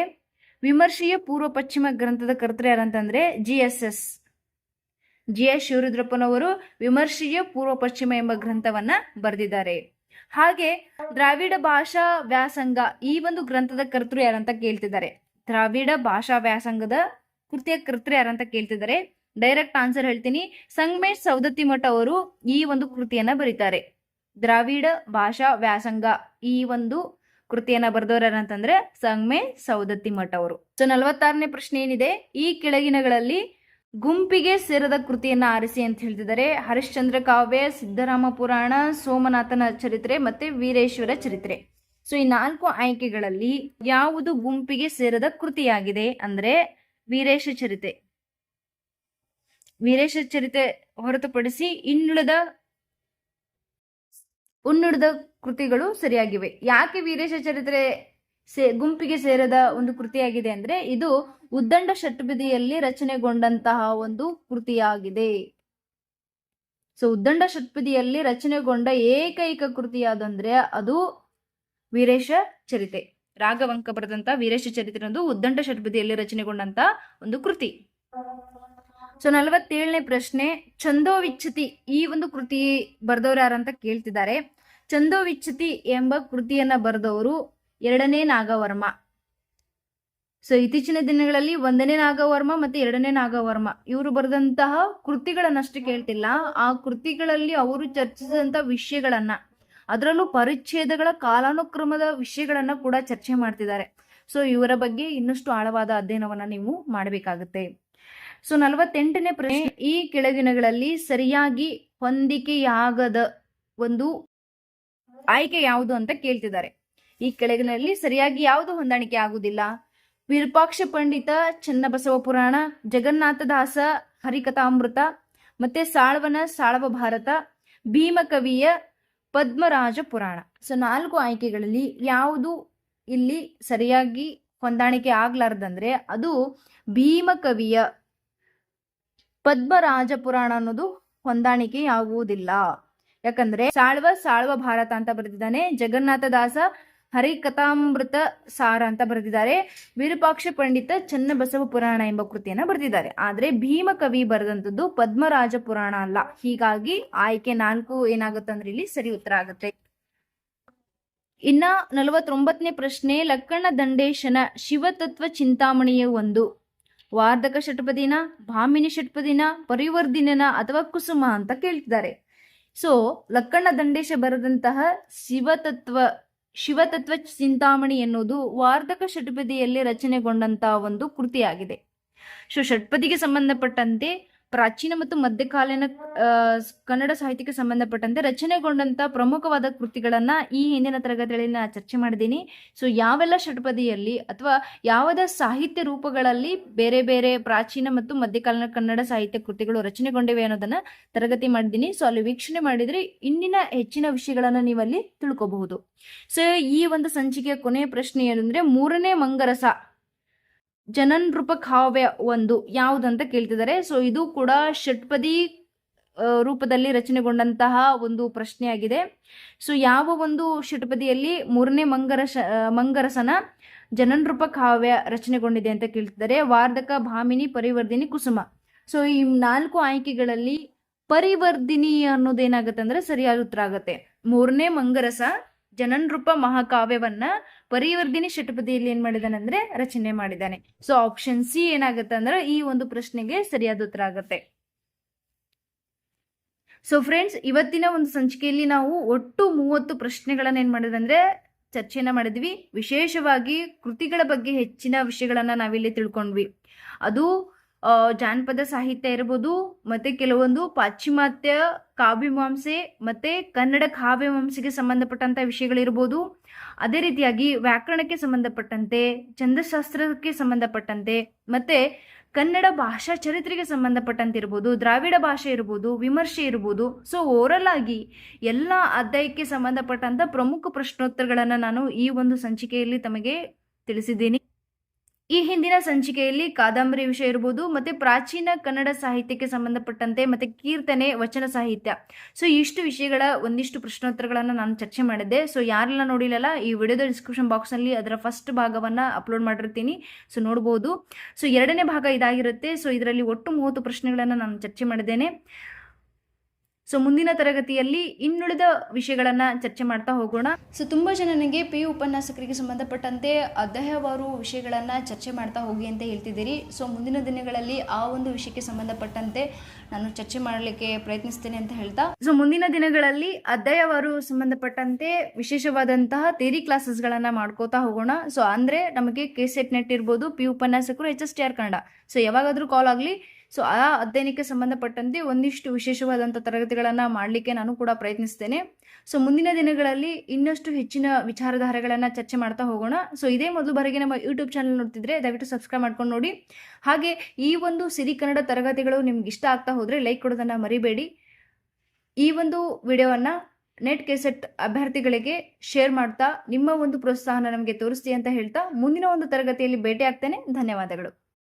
ವಿಮರ್ಶೆಯ ಪೂರ್ವ ಪಶ್ಚಿಮ ಗ್ರಂಥದ ಕರ್ತೃ ಯಾರಂತಂದ್ರೆ G S S G S ಶಿವರುದ್ರಪ್ಪನವರು ವಿಮರ್ಶೆಯ ಪೂರ್ವ ಪಶ್ಚಿಮ ಎಂಬ ಗ್ರಂಥವನ್ನ ಬರೆದಿದ್ದಾರೆ. ಹಾಗೆ ದ್ರಾವಿಡ ಭಾಷಾ ವ್ಯಾಸಂಗ ಈ ಒಂದು ಗ್ರಂಥದ ಕರ್ತೃ ಯಾರಂತ ಕೇಳ್ತಿದ್ದಾರೆ. ದ್ರಾವಿಡ ಭಾಷಾ ವ್ಯಾಸಂಗದ ಕೃತಿಯ ಕರ್ತೃ ಯಾರಂತ ಕೇಳ್ತಿದ್ದಾರೆ. ಡೈರೆಕ್ಟ್ ಆನ್ಸರ್ ಹೇಳ್ತೀನಿ. ಸಂಗಮೇಶ್ ಸೌದತ್ತಿ ಮಠ ಅವರು ಈ ಒಂದು ಕೃತಿಯನ್ನ ಬರೀತಾರೆ. ದ್ರಾವಿಡ ಭಾಷಾ ವ್ಯಾಸಂಗ ಈ ಒಂದು ಕೃತಿಯನ್ನ ಬರೆದವರು ಯಾರಂತಂದ್ರೆ ಸಂಗಮೇಶ್ ಸೌದತ್ತಿ ಮಠ ಅವರು. ಸೊ, ನಲವತ್ತಾರನೇ ಪ್ರಶ್ನೆ ಏನಿದೆ? ಈ ಕೆಳಗಿನಗಳಲ್ಲಿ ಗುಂಪಿಗೆ ಸೇರದ ಕೃತಿಯನ್ನ ಆರಿಸಿ ಅಂತ ಹೇಳ್ತಿದ್ದಾರೆ. ಹರಿಶ್ಚಂದ್ರ ಕಾವ್ಯ, ಸಿದ್ದರಾಮ ಪುರಾಣ, ಸೋಮನಾಥನ ಚರಿತ್ರೆ ಮತ್ತೆ ವೀರೇಶ್ವರ ಚರಿತ್ರೆ. ಸೊ ಈ ನಾಲ್ಕು ಆಯ್ಕೆಗಳಲ್ಲಿ ಯಾವುದು ಗುಂಪಿಗೆ ಸೇರದ ಕೃತಿಯಾಗಿದೆ ಅಂದ್ರೆ ವೀರೇಶ ಚರಿತೆ. ವೀರೇಶ ಚರಿತೆ ಹೊರತುಪಡಿಸಿ ಇನ್ನುಳಿದ ಉನ್ನುಳಿದ ಕೃತಿಗಳು ಸರಿಯಾಗಿವೆ. ಯಾಕೆ ವೀರೇಶ ಚರಿತ್ರೆ ಸೇ ಗುಂಪಿಗೆ ಸೇರದ ಒಂದು ಕೃತಿಯಾಗಿದೆ ಅಂದ್ರೆ ಇದು ಉದ್ದಂಡ ಷಟ್ಪದಿಯಲ್ಲಿ ರಚನೆಗೊಂಡಂತಹ ಒಂದು ಕೃತಿಯಾಗಿದೆ. ಸೊ ಉದ್ದಂಡ ಷಟ್ಪದಿಯಲ್ಲಿ ರಚನೆಗೊಂಡ ಏಕೈಕ ಕೃತಿ ಅದು ವೀರೇಶ ಚರಿತೆ. ರಾಘವಂಕ ಬರೆದಂತ ವೀರೇಶ ಚರಿತ್ರೆ ಒಂದು ಉದ್ದಂಡ ಷಟ್ಪದಿಯಲ್ಲಿ ರಚನೆಗೊಂಡಂತ ಒಂದು ಕೃತಿ. ಸೊ ನಲವತ್ತೇಳನೇ ಪ್ರಶ್ನೆ ಚಂದೋವಿಚ್ಛತಿ ಈ ಒಂದು ಕೃತಿ ಬರೆದವರು ಯಾರಂತ ಕೇಳ್ತಿದ್ದಾರೆ. ಚಂದೋವಿಚ್ಛತಿ ಎಂಬ ಕೃತಿಯನ್ನ ಬರೆದವರು ಎರಡನೇ ನಾಗವರ್ಮ. ಸೊ ಇತ್ತೀಚಿನ ದಿನಗಳಲ್ಲಿ ಒಂದನೇ ನಾಗವರ್ಮ ಮತ್ತೆ ಎರಡನೇ ನಾಗವರ್ಮ. ಇವರು ಬರೆದಂತಹ ಕೃತಿಗಳನ್ನಷ್ಟು ಕೇಳ್ತಿಲ್ಲ. ಆ ಕೃತಿಗಳಲ್ಲಿ ಅವರು ಚರ್ಚಿಸಿದಂತ ವಿಷಯಗಳನ್ನ, ಅದರಲ್ಲೂ ಪರಿಚ್ಛೇದಗಳ ಕಾಲಾನುಕ್ರಮದ ವಿಷಯಗಳನ್ನ ಕೂಡ ಚರ್ಚೆ ಮಾಡ್ತಿದ್ದಾರೆ. ಸೊ ಇವರ ಬಗ್ಗೆ ಇನ್ನಷ್ಟು ಆಳವಾದ ಅಧ್ಯಯನವನ್ನ ನೀವು ಮಾಡಬೇಕಾಗುತ್ತೆ. ಸೊ ನಲವತ್ತೆಂಟನೇ ಪ್ರಶ್ನೆ. ಈ ಕೆಳಗಿನಗಳಲ್ಲಿ ಸರಿಯಾಗಿ ಹೊಂದಿಕೆಯಾಗದ ಒಂದು ಆಯ್ಕೆ ಯಾವುದು ಅಂತ ಕೇಳ್ತಿದ್ದಾರೆ. ಈ ಕೆಳಗಿನಲ್ಲಿ ಸರಿಯಾಗಿ ಯಾವುದು ಹೊಂದಾಣಿಕೆ ಆಗುವುದಿಲ್ಲ ವಿರೂಪಾಕ್ಷ ಪಂಡಿತ ಚನ್ನಬಸವ ಪುರಾಣ, ಜಗನ್ನಾಥದಾಸ ಹರಿಕಥಾಮೃತ, ಮತ್ತೆ ಸಾಳ್ವನ ಸಾಳವ ಭಾರತ ಭೀಮಕವಿಯ ಪದ್ಮರಾಜ ಪುರಾಣ. ಸೊ ನಾಲ್ಕು ಆಯ್ಕೆಗಳಲ್ಲಿ ಯಾವುದು ಇಲ್ಲಿ ಸರಿಯಾಗಿ ಹೊಂದಾಣಿಕೆ ಆಗ್ಲಾರ್ದಂದ್ರೆ ಅದು ಭೀಮಕವಿಯ ಪದ್ಮರಾಜ ಪುರಾಣ ಅನ್ನೋದು ಹೊಂದಾಣಿಕೆ ಆಗುವುದಿಲ್ಲ. ಯಾಕಂದ್ರೆ ಸಾಳ್ವ ಸಾಳ್ವ ಭಾರತ ಅಂತ ಬರೆದಿದ್ದಾನೆ, ಜಗನ್ನಾಥದಾಸ ಹರಿಕಥಾಮೃತ ಸಾರ ಅಂತ ಬರೆದಿದ್ದಾರೆ. ವಿರೂಪಾಕ್ಷ ಪಂಡಿತ ಚನ್ನಬಸವ ಪುರಾಣ ಎಂಬ ಕೃತಿಯನ್ನ ಬರೆದಿದ್ದಾರೆ. ಆದ್ರೆ ಭೀಮಕವಿ ಬರೆದಂತದ್ದು ಪದ್ಮರಾಜ ಪುರಾಣ ಅಲ್ಲ. ಹೀಗಾಗಿ ಆಯ್ಕೆ ನಾಲ್ಕು ಏನಾಗುತ್ತೆ ಅಂದ್ರೆ ಇಲ್ಲಿ ಸರಿ ಉತ್ತರ ಆಗುತ್ತೆ. ಇನ್ನ ನಲವತ್ತೊಂಬತ್ತನೇ ಪ್ರಶ್ನೆ, ಲಕ್ಕಣ್ಣ ದಂಡೇಶನ ಶಿವತತ್ವ ಚಿಂತಾಮಣಿಯ ಒಂದು. ವಾರ್ಧಕ ಷಟ್ಪದಿನ, ಭಾಮಿನಿ ಷಟ್ಪದಿನ, ಪರಿವರ್ಧಿನನ ಅಥವಾ ಕುಸುಮ ಅಂತ ಕೇಳ್ತಿದ್ದಾರೆ. ಸೊ ಲಕ್ಕಣ್ಣ ದಂಡೇಶ ಬರೆದಂತಹ ಶಿವತತ್ವ ಶಿವತತ್ವ ಚಿಂತಾಮಣಿ ಎನ್ನುವುದು ವಾರ್ಧಕ ಷಟ್ಪದಿಯಲ್ಲಿ ರಚನೆಗೊಂಡಂತಹ ಒಂದು ಕೃತಿಯಾಗಿದೆ. ಸೊ ಷಟ್ಪದಿಗೆ ಸಂಬಂಧಪಟ್ಟಂತೆ ಪ್ರಾಚೀನ ಮತ್ತು ಮಧ್ಯಕಾಲೀನ ಕನ್ನಡ ಸಾಹಿತ್ಯಕ್ಕೆ ಸಂಬಂಧಪಟ್ಟಂತೆ ರಚನೆಗೊಂಡಂತ ಪ್ರಮುಖವಾದ ಕೃತಿಗಳನ್ನ ಈ ಹಿಂದಿನ ತರಗತಿಗಳಲ್ಲಿ ನಾನು ಚರ್ಚೆ ಮಾಡಿದ್ದೀನಿ. ಸೊ ಯಾವೆಲ್ಲ ಷಟ್ಪದಿಯಲ್ಲಿ ಅಥವಾ ಯಾವದ ಸಾಹಿತ್ಯ ರೂಪಗಳಲ್ಲಿ ಬೇರೆ ಬೇರೆ ಪ್ರಾಚೀನ ಮತ್ತು ಮಧ್ಯಕಾಲೀನ ಕನ್ನಡ ಸಾಹಿತ್ಯ ಕೃತಿಗಳು ರಚನೆಗೊಂಡಿವೆ ಅನ್ನೋದನ್ನ ತರಗತಿ ಮಾಡಿದ್ದೀನಿ. ಸೊ ಅಲ್ಲಿ ವೀಕ್ಷಣೆ ಮಾಡಿದ್ರೆ ಇಂದಿನ ಹೆಚ್ಚಿನ ವಿಷಯಗಳನ್ನ ನೀವು ಅಲ್ಲಿ ತಿಳ್ಕೋಬಹುದು. ಸೊ ಈ ಒಂದು ಸಂಚಿಕೆಯ ಕೊನೆಯ ಪ್ರಶ್ನೆ ಏನಂದ್ರೆ, ಮೂರನೇ ಮಂಗರಸ ಜನನ್ ರೂಪ ಕಾವ್ಯ ಒಂದು ಯಾವುದಂತ ಕೇಳ್ತಿದ್ದಾರೆ. ಸೊ ಇದು ಕೂಡ ಷಟ್ಪದಿ ರೂಪದಲ್ಲಿ ರಚನೆಗೊಂಡಂತಹ ಒಂದು ಪ್ರಶ್ನೆಯಾಗಿದೆ. ಸೊ ಯಾವ ಒಂದು ಷಟ್ಪದಿಯಲ್ಲಿ ಮೂರನೇ ಮಂಗರಸ ಮಂಗರಸನ ಜನನ್ ರೂಪ ಕಾವ್ಯ ರಚನೆಗೊಂಡಿದೆ ಅಂತ ಕೇಳ್ತಿದ್ದಾರೆ. ವಾರ್ಧಕ, ಭಾಮಿನಿ ಪರಿವರ್ಧಿನಿ ಕುಸುಮ. ಸೊ ಈ ನಾಲ್ಕು ಆಯ್ಕೆಗಳಲ್ಲಿ ಪರಿವರ್ಧಿನಿ ಅನ್ನೋದೇನಾಗುತ್ತೆ ಅಂದ್ರೆ ಸರಿಯಾದ ಉತ್ತರ ಆಗುತ್ತೆ. ಮೂರನೇ ಮಂಗರಸ ಜನನ್ ರೂಪ ಮಹಾಕಾವ್ಯವನ್ನ ಪರಿವರ್ಧಿನಿ ಷಟ್ಪದಿಯಲ್ಲಿ ಏನ್ ಮಾಡಿದಾನೆ ಅಂದ್ರೆ ರಚನೆ ಮಾಡಿದ್ದಾನೆ ಸೊ ಆಪ್ಷನ್ ಸಿ ಏನಾಗುತ್ತೆ ಅಂದ್ರೆ ಈ ಒಂದು ಪ್ರಶ್ನೆಗೆ ಸರಿಯಾದ ಉತ್ತರ ಆಗುತ್ತೆ. ಸೊ ಫ್ರೆಂಡ್ಸ್ ಇವತ್ತಿನ ಒಂದು ಸಂಚಿಕೆಯಲ್ಲಿ ನಾವು ಒಟ್ಟು ಮೂವತ್ತು ಪ್ರಶ್ನೆಗಳನ್ನ ಏನ್ ಮಾಡಿದಂದ್ರೆ ಚರ್ಚೆಯನ್ನ ಮಾಡಿದ್ವಿ. ವಿಶೇಷವಾಗಿ ಕೃತಿಗಳ ಬಗ್ಗೆ ಹೆಚ್ಚಿನ ವಿಷಯಗಳನ್ನ ನಾವಿಲ್ಲಿ ತಿಳ್ಕೊಂಡ್ವಿ. ಅದು ಜಾನಪದ ಸಾಹಿತ್ಯ ಇರ್ಬೋದು, ಮತ್ತು ಕೆಲವೊಂದು ಪಾಶ್ಚಿಮಾತ್ಯ ಕಾವ್ಯಮಾಂಸೆ ಮತ್ತು ಕನ್ನಡ ಕಾವ್ಯಮಾಂಸೆಗೆ ಸಂಬಂಧಪಟ್ಟಂಥ ವಿಷಯಗಳಿರ್ಬೋದು. ಅದೇ ರೀತಿಯಾಗಿ ವ್ಯಾಕರಣಕ್ಕೆ ಸಂಬಂಧಪಟ್ಟಂತೆ, ಛಂದಶಾಸ್ತ್ರಕ್ಕೆ ಸಂಬಂಧಪಟ್ಟಂತೆ, ಮತ್ತು ಕನ್ನಡ ಭಾಷಾ ಚರಿತ್ರೆಗೆ ಸಂಬಂಧಪಟ್ಟಂತೆ ಇರ್ಬೋದು ದ್ರಾವಿಡ ಭಾಷೆ ಇರ್ಬೋದು, ವಿಮರ್ಶೆ ಇರ್ಬೋದು. ಸೊ ಓರಲ್ ಆಗಿ ಎಲ್ಲ ಅಧ್ಯಾಯಕ್ಕೆ ಸಂಬಂಧಪಟ್ಟಂಥ ಪ್ರಮುಖ ಪ್ರಶ್ನೋತ್ತರಗಳನ್ನು ನಾನು ಈ ಒಂದು ಸಂಚಿಕೆಯಲ್ಲಿ ತಮಗೆ ತಿಳಿಸಿದ್ದೀನಿ. ಈ ಹಿಂದಿನ ಸಂಚಿಕೆಯಲ್ಲಿ ಕಾದಂಬರಿ ವಿಷಯ ಇರ್ಬೋದು, ಮತ್ತೆ ಪ್ರಾಚೀನ ಕನ್ನಡ ಸಾಹಿತ್ಯಕ್ಕೆ ಸಂಬಂಧಪಟ್ಟಂತೆ, ಮತ್ತೆ ಕೀರ್ತನೆ, ವಚನ ಸಾಹಿತ್ಯ. ಸೊ ಇಷ್ಟು ವಿಷಯಗಳ ಒಂದಿಷ್ಟು ಪ್ರಶ್ನೋತ್ತರಗಳನ್ನು ನಾನು ಚರ್ಚೆ ಮಾಡಿದ್ದೆ. ಸೊ ಯಾರೆಲ್ಲ ನೋಡಿಲ್ಲಲ್ಲ, ಈ ವಿಡಿಯೋದ ಡಿಸ್ಕ್ರಿಪ್ಷನ್ ಬಾಕ್ಸ್ನಲ್ಲಿ ಅದರ ಫಸ್ಟ್ ಭಾಗವನ್ನು ಅಪ್ಲೋಡ್ ಮಾಡಿರ್ತೀನಿ. ಸೊ ನೋಡ್ಬೋದು. ಸೊ ಎರಡನೇ ಭಾಗ ಇದಾಗಿರುತ್ತೆ. ಸೊ ಇದರಲ್ಲಿ ಒಟ್ಟು ಮೂವತ್ತು ಪ್ರಶ್ನೆಗಳನ್ನು ನಾನು ಚರ್ಚೆ ಮಾಡಿದ್ದೇನೆ. ಸೊ ಮುಂದಿನ ತರಗತಿಯಲ್ಲಿ ಇನ್ನುಳಿದ ವಿಷಯಗಳನ್ನು ಚರ್ಚೆ ಮಾಡ್ತಾ ಹೋಗೋಣ. ಸೊ ತುಂಬ ಜನ ನನಗೆ ಪಿ ಯು ಉಪನ್ಯಾಸಕರಿಗೆ ಸಂಬಂಧಪಟ್ಟಂತೆ ಅಧ್ಯಾಯವಾರು ವಿಷಯಗಳನ್ನು ಚರ್ಚೆ ಮಾಡ್ತಾ ಹೋಗಿ ಅಂತ ಹೇಳ್ತಿದ್ದೀರಿ. ಸೊ ಮುಂದಿನ ದಿನಗಳಲ್ಲಿ ಆ ಒಂದು ವಿಷಯಕ್ಕೆ ಸಂಬಂಧಪಟ್ಟಂತೆ ನಾನು ಚರ್ಚೆ ಮಾಡಲಿಕ್ಕೆ ಪ್ರಯತ್ನಿಸ್ತೇನೆ ಅಂತ ಹೇಳ್ತಾ. ಸೊ ಮುಂದಿನ ದಿನಗಳಲ್ಲಿ ಅಧ್ಯಾಯವಾರು ಸಂಬಂಧಪಟ್ಟಂತೆ ವಿಶೇಷವಾದಂತಹ ಥೇರಿ ಕ್ಲಾಸಸ್ಗಳನ್ನು ಮಾಡ್ಕೋತಾ ಹೋಗೋಣ. ಸೊ ಅಂದರೆ ನಮಗೆ ಕೆ ಸೆಟ್ ನೆಟ್ ಇರ್ಬೋದು ಪಿ ಯು ಉಪನ್ಯಾಸಕರು H S T R Kannada. So ಯಾವಾಗಾದರೂ ಕಾಲ್ ಆಗಲಿ. ಸೊ ಆ ಅಧ್ಯಯನಕ್ಕೆ ಸಂಬಂಧಪಟ್ಟಂತೆ ಒಂದಿಷ್ಟು ವಿಶೇಷವಾದಂಥ ತರಗತಿಗಳನ್ನು ಮಾಡಲಿಕ್ಕೆ ನಾನು ಕೂಡ ಪ್ರಯತ್ನಿಸ್ತೇನೆ. ಸೊ ಮುಂದಿನ ದಿನಗಳಲ್ಲಿ ಇನ್ನಷ್ಟು ಹೆಚ್ಚಿನ ವಿಚಾರಧಾರೆಗಳನ್ನು ಚರ್ಚೆ ಮಾಡ್ತಾ ಹೋಗೋಣ. ಸೊ ಇದೇ ಮೊದಲು ಬಾರಿಗೆ ನಮ್ಮ ಯೂಟ್ಯೂಬ್ ಚಾನಲ್ ನೋಡ್ತಿದ್ರೆ ದಯವಿಟ್ಟು ಸಬ್ಸ್ಕ್ರೈಬ್ ಮಾಡ್ಕೊಂಡು ನೋಡಿ. ಹಾಗೆ ಈ ಒಂದು ಸಿರಿ ಕನ್ನಡ ತರಗತಿಗಳು ನಿಮ್ಗೆ ಇಷ್ಟ ಆಗ್ತಾ ಹೋದರೆ ಲೈಕ್ ಕೊಡೋದನ್ನು ಮರಿಬೇಡಿ. ಈ ಒಂದು ವಿಡಿಯೋವನ್ನು ನೆಟ್ ಕೆಸೆಟ್ ಅಭ್ಯರ್ಥಿಗಳಿಗೆ ಶೇರ್ ಮಾಡ್ತಾ ನಿಮ್ಮ ಒಂದು ಪ್ರೋತ್ಸಾಹನ ನಮಗೆ ತೋರಿಸ್ತೀವಿ ಅಂತ ಹೇಳ್ತಾ ಮುಂದಿನ ಒಂದು ತರಗತಿಯಲ್ಲಿ ಭೇಟಿ ಆಗ್ತೇನೆ ಧನ್ಯವಾದಗಳು.